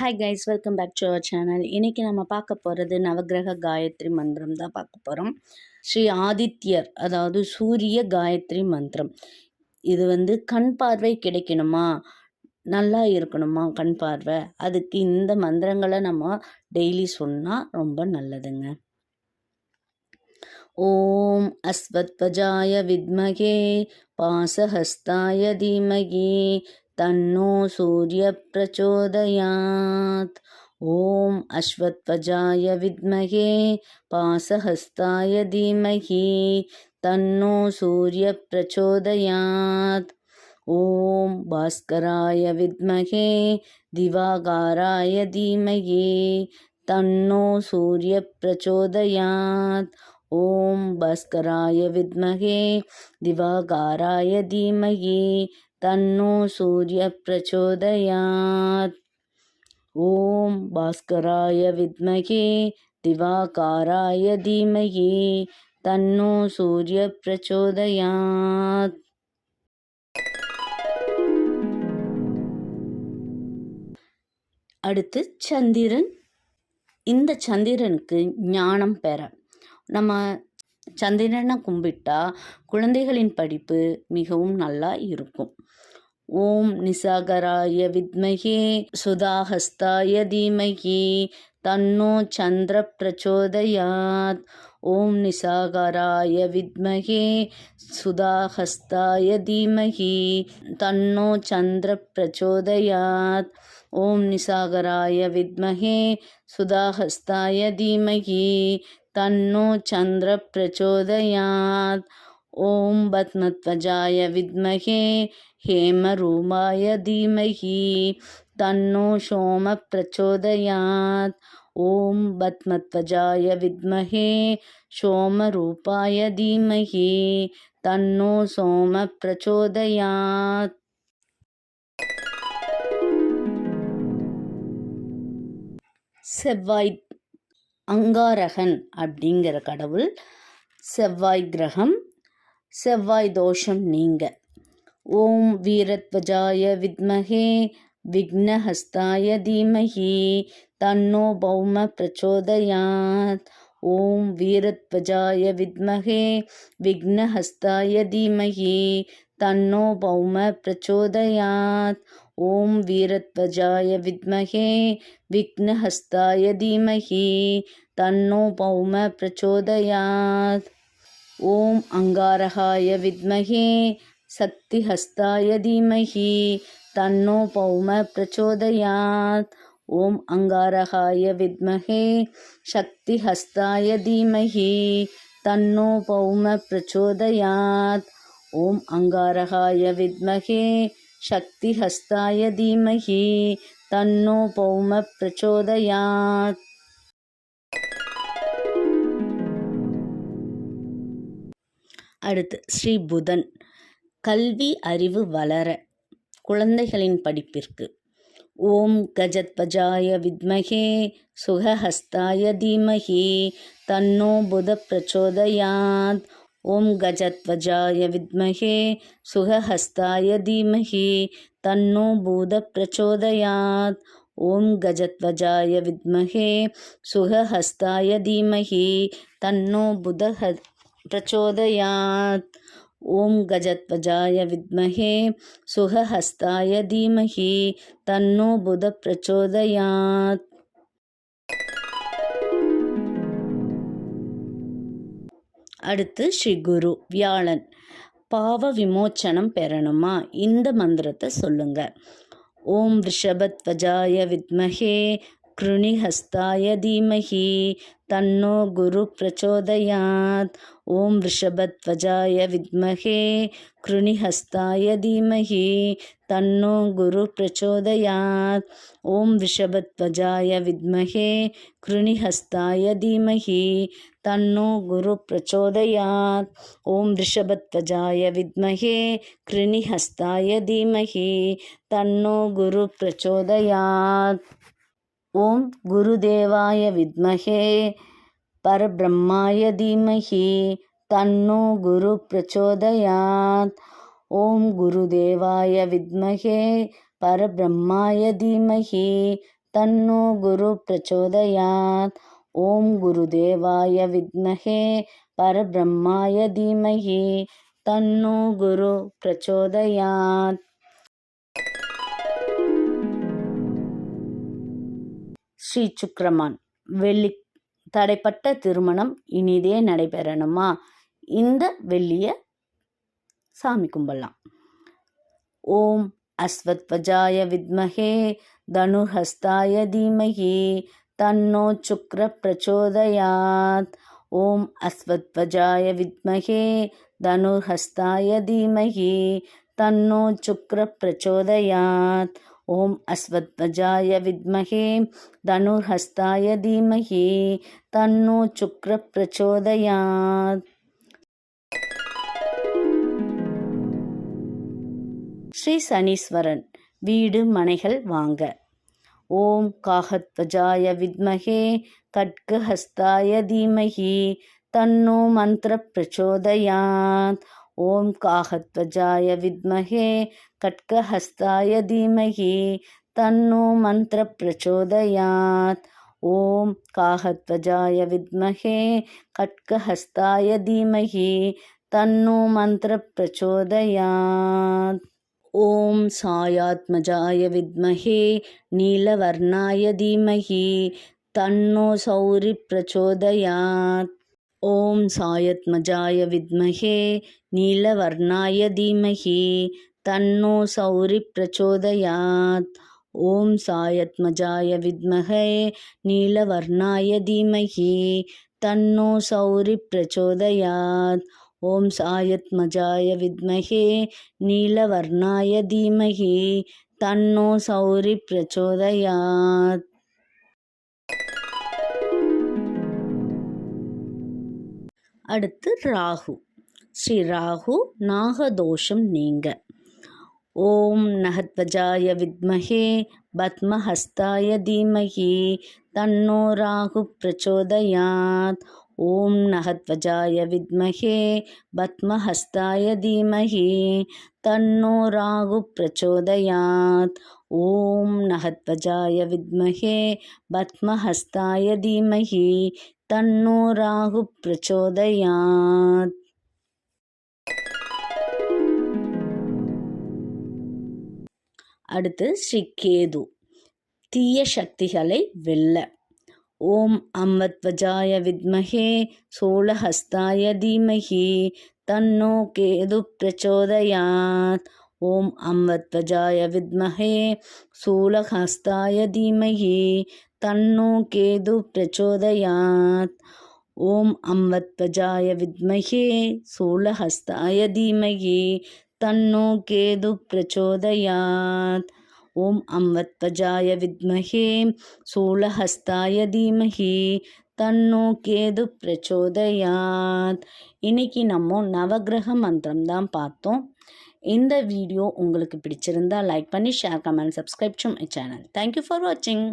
Hi guys welcome back to our channel இன்றைக்கி நம்ம பார்க்க போகிறது நவக்கிரக காயத்ரி மந்திரம் தான் பார்க்க போகிறோம் ஸ்ரீ ஆதித்யர் அதாவது சூரிய காயத்ரி மந்திரம். இது வந்து கண் பார்வை கிடைக்கணுமா? நல்லா இருக்கணுமா கண் பார்வை? அதுக்கு இந்த மந்திரங்களை நம்ம டெய்லி சொன்னால் ரொம்ப நல்லதுங்க. ஓம் அஸ்வத்வஜாய வித்மகே பாசஹஸ்தாய தீமகி तन्नो सूर्यप्रचोदयात् ॐ अश्वत्वजाय विद्महे पासहस्ताय धीमहि तन्नो सूर्यप्रचोदयात् ॐ भास्कराय विद्महे दिवागाराय धीमहि तन्नो सूर्यप्रचोदयात् ॐ भास्कराय विद्महे दिवागाराय धीमहि तन्नो सूर्यप्रचोदयात् ॐ भास्कराय विद्महे दिवाकाराय धीमहि तन्नो सूर्यप्रचोदयात् அடுத்து சந்திரன் இந்த சந்திரனுக்கு ஞானம் பெற நம்ம சந்திரனை கும்பிட்டா குழந்தைகளின் படிப்பு மிகவும் நல்லா இருக்கும். ஓம் நிசாகராய வித்மகே சுதாஹஸ்தாய தீமகி தன்னோ சந்திர பிரச்சோதயாத். ஓம் நிசாகராய வித்மகே சுதாஹஸ்தாய தீமகி தன்னோ சந்திர பிரச்சோதயாத். ஓம் நிசாகராய வித்மகே सुधाहस्ताय धीमहि तन्नो चन्द्रप्रचोदयात् ॐ बत्मध्वजाय विद्महे हेमरूमाय धीमहि तन्नो सोमप्रचोदयात् ॐ बत्मध्वजाय विद्महे सोमरूपाय धीमहि तन्नो सोमप्रचोदयात् செவ்வாய் அங்காரகன் அப்படிங்கிற கடவுள் செவ்வாய் கிரகம் செவ்வாய் தோஷம் நீங்க. ஓம் வீரத்வஜாய வித்மகே விக்னஹஸ்தாய தீமஹி தன்னோ பௌம பிரச்சோதயாத். ஓம் வீரத்வஜாய வித்மகே விக்னஹஸ்தாய தீமஹி தன்னோ பௌம பிரச்சோதயாத். ஓம் வீரத்வஜாய வித்மகே விக்னஹஸ்தாய தீமகி தன்னோ பௌம பிரச்சோதயாத். ஓம் அங்காரகாய வித்மகே சக்திஹஸ்தாய தீமகி தன்னோ பௌம பிரச்சோதயாத். ஓம் அங்காரகாய வித்மகே சக்திஹஸ்தாய தீமகி தன்னோ பௌம பிரச்சோதயாத். ஓம் அங்காரகாய வித்மகே शक्तिहस्ताय धीमहि तन्नो पौम प्रचोदयात् அடுத்து ஸ்ரீ புதன் கல்வி அறிவு வளர குழந்தைகளின் படிப்பிற்கு ஓம் கஜத்வஜாய வித்மகே சுகஹஸ்தாய தீமஹி தன்னோ புத பிரச்சோதயாத் ஓம் கஜத்வஜாய வித்மகே சுகஹஸ்தாய தீமஹி தன்னோ பூத பிரச்சோதயாத். ஓம் கஜத்வஜாய வித்மகே சுகஹஸ்தாய தீமஹி தன்னோ புத பிரச்சோதயாத். ஓம் கஜத்வஜாய வித்மகே சுகஹஸ்தாய தீமஹி தன்னோ புத பிரச்சோதயாத். அடுத்து ஸ்ரீ குரு வியாழன். பாவ விமோச்சனம் பெறணுமா? இந்த மந்திரத்தை சொல்லுங்க. ஓம் ரிஷபத்வஜாய வித்மகே கிருணிஹஸ்தாய தீமஹி தன்னோ குரு பிரச்சோதயாத். ஓம் ரிஷபத்வஜாய வித்மகே கிருணிஹஸ்தாய தீமஹி தன்னோ குரு பிரச்சோதயாத். ஓம் ரிஷபத்வஜாய வித்மகே கிருணிஹஸ்தாய தீமஹி தன்னோ குரு பிரச்சோதயாத். ஓம் ரிஷபத்வஜாய வித்மகே கிருணிஹஸ்தாய தீமஹி தன்னோ குரு பிரச்சோதயாத். ஓம் குருதேவாய வித்மகே. பரபிரம்மாய தீமஹி தன்னோ குரு பிரச்சோதயாத். ஓம் குருதேவாய வித்மகே பரபிரம்மாய தீமஹி தன்னோ குரு பிரச்சோதயாத். ஓம் குருதேவாய வித்மகே பரபிரம்மாய தீமஹி தன்னோ குரு பிரச்சோதயாத். ஸ்ரீ சுக்ரமான் வெள்ளி தடைப்பட்ட திருமணம் இனிதே நடைபெறணுமா? இந்த வெள்ளியை சாமி கும்பிடலாம் ஓம் அஸ்வத்வஜாய வித்மகே தனுர்ஹஸ்தாய தீமகி தன்னோ சுக்ர பிரச்சோதயாத். ஓம் அஸ்வத்வஜாய வித்மகே தனுர்ஹஸ்தாய தீமகி தன்னோ சுக்ர பிரச்சோதயாத். ஓம் அஸ்வத்வஜாய வித்மகே தனுர்ஹஸ்தாய தீமஹி தன்னோ சுக்ர பிரச்சோதயாத். ஸ்ரீ சனீஸ்வரன் வீடு மனைகள் வாங்க. ஓம் காகத்வஜாய வித்மஹே கட்கஹஸ்தாய தீமஹி தன்னோ மந்திர பிரச்சோதயாத். ஓம் காகத்வஜாய வித்மகே கட்கஹஸ்தாய தீமகி தன்னோ மந்திர பிரச்சோதயாத் ஓம் காகத்வஜாய வித்மகே கட்கஹஸ்தாய தீமகி தன்னோ மந்திர பிரச்சோதயாத் ஓம் சாயாத்மஜாய வித்மகே நீலவர்ணாய தீமகி தன்னோ சௌரி பிரச்சோதயாத் ஓம் சாயத்மஜாய வித்மகே நீலவர்ணாய தீமகி தன்னோ சௌரி பிரச்சோதயாத். ஓம் சாயத்மஜாய வித்மகே நீலவர்ணாய தீமகி தன்னோ சௌரி பிரச்சோதயாத். ஓம் சாயத்மஜாய வித்மகே நீலவர்ணாய தீமகி தன்னோ சௌரி பிரச்சோதயாத். அடுத்து ராகு. ஸ்ரீ ராகு நாகதோஷம் நீங்க. ஓம் நகத்வஜாய வித்மகே பத்மஹஸ்தாய தீமகி தன்னோ ராகு பிரச்சோதயாத். ஓம் நகத்வஜாய வித்மகே பத்மஹஸ்தாய தீமகி தன்னோ ராகு பிரச்சோதயாத். ஓம் நகத்வஜாய வித்மகே பத்மஹஸ்தாய தீமகி தன்னோ ராகு பிரச்சோதயாத். அடுத்து ஸ்ரீ கேது தீய சக்திகளை வெல்ல. ஓம் அம்பத்வஜாய வித்மகே சோழஹஸ்தாய தீமஹி தன்னோ கேது பிரச்சோதயாத். ஓம் அம்வத்வஜாய வித்மஹே சூலஹஸ்தாய தீமஹி தன்னோ கேது பிரச்சோதயாத் ஓம் அம்வத்வஜாய வித்மஹே சூலஹஸ்தாய தீமஹி தன்னோ கேது பிரச்சோதயாத் ஓம் அம்வத்வஜாய வித்மஹே சூலஹஸ்தாய தீமஹி தன்னோ கேது பிரச்சோதயாத் இன்னைக்கு நம்ம நவகிரக மந்திரம் தான் பார்த்தோம் இந்த வீடியோ உங்களுக்கு பிடிச்சிருந்தா லைக் பண்ணி share comment subscribe to my channel thank you for வாட்சிங்